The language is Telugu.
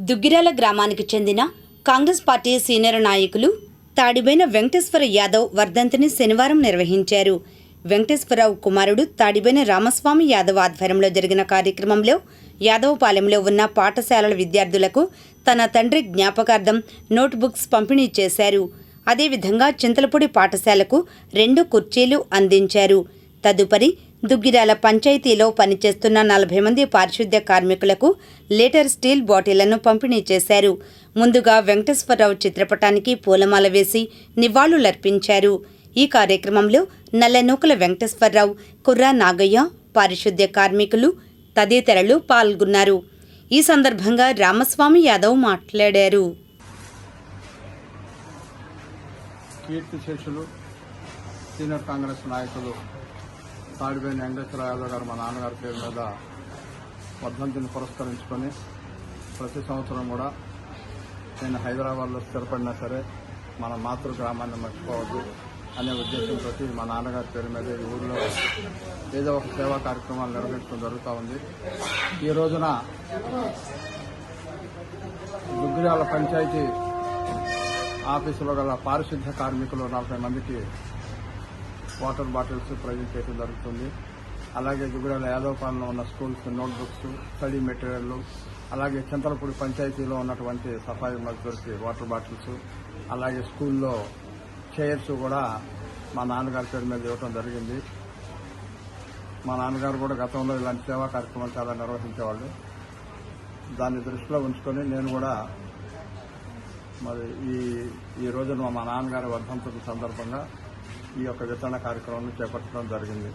దుగ్గిరాల గ్రామానికి చెందిన కాంగ్రెస్ పార్టీ సీనియర్ నాయకులు తాడిబైన వెంకటేశ్వర యాదవ్ వర్ధంతిని శనివారం నిర్వహించారు. వెంకటేశ్వరరావు కుమారుడు తాడిబైన రామస్వామి యాదవ్ ఆధ్వర్యంలో జరిగిన కార్యక్రమంలో యాదవపాలెంలో ఉన్న పాఠశాలల విద్యార్థులకు తన తండ్రి జ్ఞాపకార్థం నోట్బుక్స్ పంపిణీ చేశారు. అదేవిధంగా చింతలపూడి పాఠశాలకు రెండు కుర్చీలు అందించారు. తదుపరి దుగ్గిరాల పంచాయతీలో పనిచేస్తున్న నలభై మంది పారిశుద్ధ్య కార్మికులకు లీటర్ స్టీల్ బాటిళ్ళను పంపిణీ చేశారు. ముందుగా వెంకటేశ్వరరావు చిత్రపటానికి పూలమాల వేసి నివాళులర్పించారు. ఈ కార్యక్రమంలో నల్లనూకల వెంకటేశ్వరరావు కుర్రా నాగయ్య పారిశుద్ధ్య కార్మికులు తదితరులు పాల్గొన్నారు. ఈ సందర్భంగా రామస్వామి యాదవ్ మాట్లాడారు. కీర్తిశేషులు సీనియర్ కాంగ్రెస్ నాయకులు తాడిపోయిన వెంకటేశ్వర యాదవ్ గారు మా నాన్నగారి పేరు మీద వర్ధంతిని పురస్కరించుకొని ప్రతి సంవత్సరం కూడా నేను హైదరాబాద్లో స్థిరపడినా సరే మన మాతృ గ్రామాన్ని మర్చిపోవద్దు అనే ఉద్దేశంతో మా నాన్నగారి పేరు మీద ఈ ఊళ్ళో ఏదో ఒక సేవా కార్యక్రమాలు నిర్వహించడం జరుగుతూ ఉంది. ఈ రోజున దుగ్గిరాల పంచాయతీ ఆఫీసులో గల పారిశుద్ధ్య కార్మికులు నలభై మందికి వాటర్ బాటిల్స్ ప్రజెంట్ చేయడం జరుగుతుంది. అలాగే గుగురాల యాదవపాలెంలో ఉన్న స్కూల్స్ నోట్బుక్స్ స్టడీ మెటీరియల్ అలాగే చింతలపూడి పంచాయతీలో ఉన్నటువంటి సఫాయి మజ్దూర్కి వాటర్ బాటిల్స్ అలాగే స్కూల్లో చైర్స్ కూడా మా నాన్నగారి పేరు మీద ఇవ్వడం జరిగింది. మా నాన్నగారు కూడా గతంలో ఇలాంటి సేవా కార్యక్రమాలు చాలా నిర్వహించేవాళ్ళు. దాన్ని దృష్టిలో ఉంచుకొని నేను కూడా మరి ఈ ఈ రోజున మా నాన్నగారి వర్ధంతుల సందర్భంగా ఈ యొక్క వితరణ కార్యక్రమాన్ని చేపట్టడం జరిగింది.